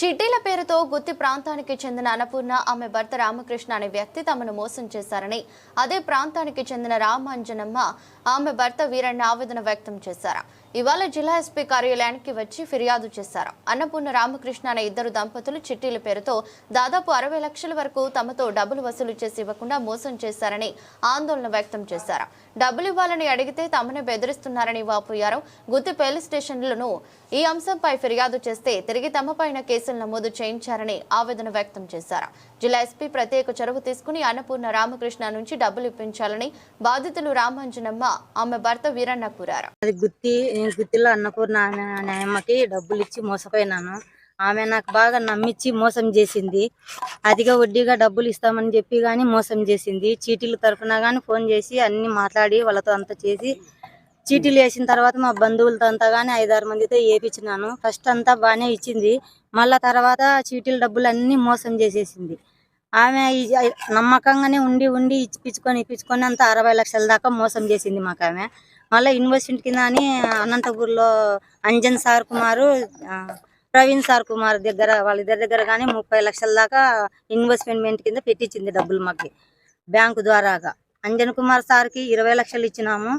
చిట్టీల పేరుతో గుత్తి ప్రాంతానికి చెందిన అన్నపూర్ణ ఆమె భర్త రామకృష్ణ అనే వ్యక్తి తమను మోసం చేశారని అదే ప్రాంతానికి చెందిన రామాంజనమ్మ ఆమె భర్త వీరన్న ఆవేదన వ్యక్తం చేశారు. ఇవాళ జిల్లా ఎస్పీ కార్యాలయానికి వచ్చి ఫిర్యాదు చేశారు. అన్నపూర్ణ రామకృష్ణ అనే ఇద్దరు దంపతులు చిట్టీల పేరుతో దాదాపు అరవై లక్షల వరకు తమతో డబ్బులు వసూలు చేసి ఇవ్వకుండా మోసం చేశారని ఆందోళన వ్యక్తం చేశారు. డబ్బులు ఇవ్వాలని అడిగితే తమనే బెదిరిస్తున్నారని వాపోయారు గుత్తి పోలీస్ స్టేషన్లను ఈ అంశంపై ఫిర్యాదు చేస్తే తిరిగి తమపైన కేసులు నమోదు చేయించారని ఆవేదన వ్యక్తం చేశారు. జిల్లా ఎస్పీ ప్రత్యేక చొరవ తీసుకుని అన్నపూర్ణ రామకృష్ణ నుంచి డబ్బులు ఇప్పించాలని బాధితులు రామాంజనమ్మ ఆమె భర్త వీరన్న కోరారు. గుత్తి నేను గుత్తిలో అన్నపూర్ణ ఆమె అనే అమ్మకి డబ్బులు ఇచ్చి మోసపోయినాను. ఆమె నాకు బాగా నమ్మించి మోసం చేసింది. అదిగా వడ్డీగా డబ్బులు ఇస్తామని చెప్పి కానీ మోసం చేసింది. చీటీల తరఫున కానీ ఫోన్ చేసి అన్ని మాట్లాడి వాళ్ళతో అంతా చేసి చీటీలు వేసిన తర్వాత మా బంధువులతో అంతా కానీ ఐదారు మందితో వేపించినాను ఫస్ట్ అంతా బాగానే ఇచ్చింది. మళ్ళా తర్వాత చీటీల డబ్బులు అన్నీ మోసం చేసేసింది. ఆమె నమ్మకంగానే ఉండి ఉండి ఇప్పించుకొని ఇప్పించుకొని అంత అరవై లక్షల దాకా మోసం చేసింది మాకు ఆమె. మళ్ళీ ఇన్వెస్ట్మెంట్ కింద అని అనంతపూర్లో అంజన్ సార్ కుమారు ప్రవీణ్ సార్ కుమార్ దగ్గర వాళ్ళిద్దరి దగ్గర కానీ ముప్పై లక్షల దాకా ఇన్వెస్ట్మెంట్ కింద పెట్టించింది డబ్బులు మాకు బ్యాంకు ద్వారాగా. అంజన్ కుమార్ సార్కి ఇరవై లక్షలు ఇచ్చినాము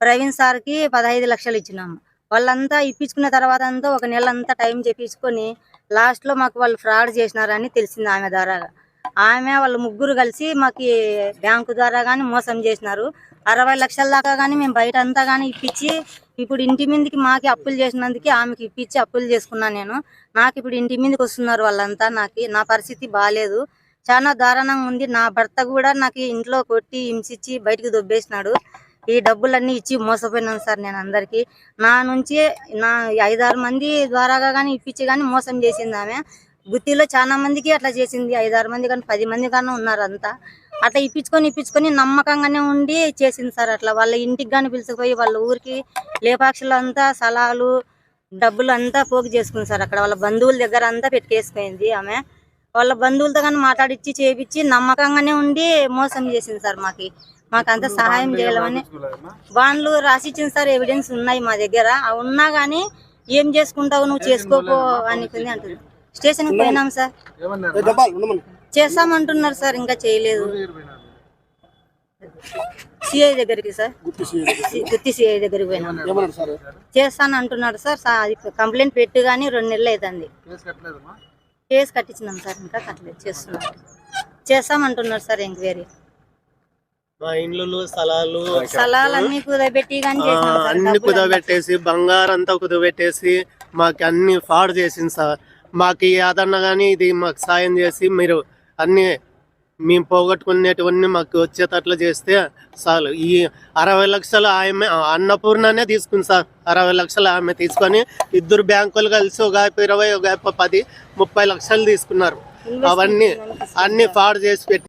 ప్రవీణ్ సార్కి పదహైదు లక్షలు ఇచ్చినాము. వాళ్ళంతా ఇప్పించుకున్న తర్వాత అంతా ఒక నెల అంతా టైం చేపించుకొని లాస్ట్లో మాకు వాళ్ళు ఫ్రాడ్ చేసినారని తెలిసింది ఆమె ద్వారాగా. ఆమె వాళ్ళు ముగ్గురు కలిసి మాకు బ్యాంకు ద్వారా కానీ మోసం చేసినారు. అరవై లక్షల దాకా కానీ మేము బయట అంతా కానీ ఇప్పించి ఇప్పుడు ఇంటి మీదకి మాకు అప్పులు చేసినందుకు ఆమెకి ఇప్పించి అప్పులు చేసుకున్నాను నేను. నాకు ఇప్పుడు ఇంటి మీదకి వస్తున్నారు వాళ్ళంతా నాకు నా పరిస్థితి బాగాలేదు చాలా దారుణంగా ఉంది. నా భర్త కూడా నాకు ఇంట్లో కొట్టి హింసించి బయటకు దొబ్బేసినాడు. ఈ డబ్బులన్నీ ఇచ్చి మోసపోయినాను సార్ నేను అందరికీ. నా నుంచి నా ఐదారు మంది ద్వారాగా కానీ ఇప్పించి కానీ మోసం చేసింది ఆమె. గుత్తిలో చాలా మందికి అట్లా చేసింది ఐదారు మంది కానీ పది మంది కానీ ఉన్నారు అంతా. అట్లా ఇప్పించుకొని ఇప్పించుకొని నమ్మకంగానే ఉండి చేసింది సార్ అట్లా. వాళ్ళ ఇంటికి కానీ పిలుచుకుపోయి వాళ్ళ ఊరికి లేపాక్షలు అంతా సలాలు డబ్బులు అంతా పోగు చేసుకుంది సార్ అక్కడ. వాళ్ళ బంధువుల దగ్గర అంతా పెట్టేసుకుంది ఆమె. వాళ్ళ బంధువులతో కానీ మాట్లాడిచ్చి చేపించి నమ్మకంగానే ఉండి మోసం చేసింది సార్ మాకి. మాకు అంత సహాయం చేయాలని బాండ్లు రాసిచ్చింది సార్ ఎవిడెన్స్ ఉన్నాయి మా దగ్గర. ఉన్నా కానీ ఏం చేసుకుంటావు నువ్వు చేసుకోపో అనుకుంది అంటుంది స్టేషన్కి పోయినాం సార్. చేస్తామంటున్నారు సార్ ఇంకా చేయలేదు. సిఐ దగ్గరికి సార్. సి- గుత్తి సిఐ దగ్గరికి పోయినాం. చేస్తాను అంటున్నాడు సార్ కంప్లైంట్ పెట్టి కానీ రెండు నెలలు అవుతుంది కేసు కట్టించినాం సార్ ఇంకా కట్టలేదు చేస్తున్నారు చేస్తామంటున్నారు సార్ ఎంక్వైరీ. మా ఇండ్లు స్థలాలు స్థలాలన్నీ కుదబెట్టి అన్ని కుదబెట్టేసి బంగారం అంతా కుదబెట్టేసి మాకు అన్ని ఫాడ్ చేసింది సార్. మాకు ఈ ఆదరణ కానీ ఇది మాకు సాయం చేసి మీరు అన్ని మేము పోగొట్టుకునేటివన్నీ మాకు వచ్చేటట్లు చేస్తే చాలు. ఈ అరవై లక్షలు ఆమె అన్నపూర్ణనే తీసుకుంది సార్. అరవై లక్షలు ఆమె తీసుకొని ఇద్దరు బ్యాంకులు కలిసి ఒక ఇరవై ఒక పది ముప్పై లక్షలు తీసుకున్నారు. అవన్నీ అన్ని ఫాడ్ చేసి పెట్టి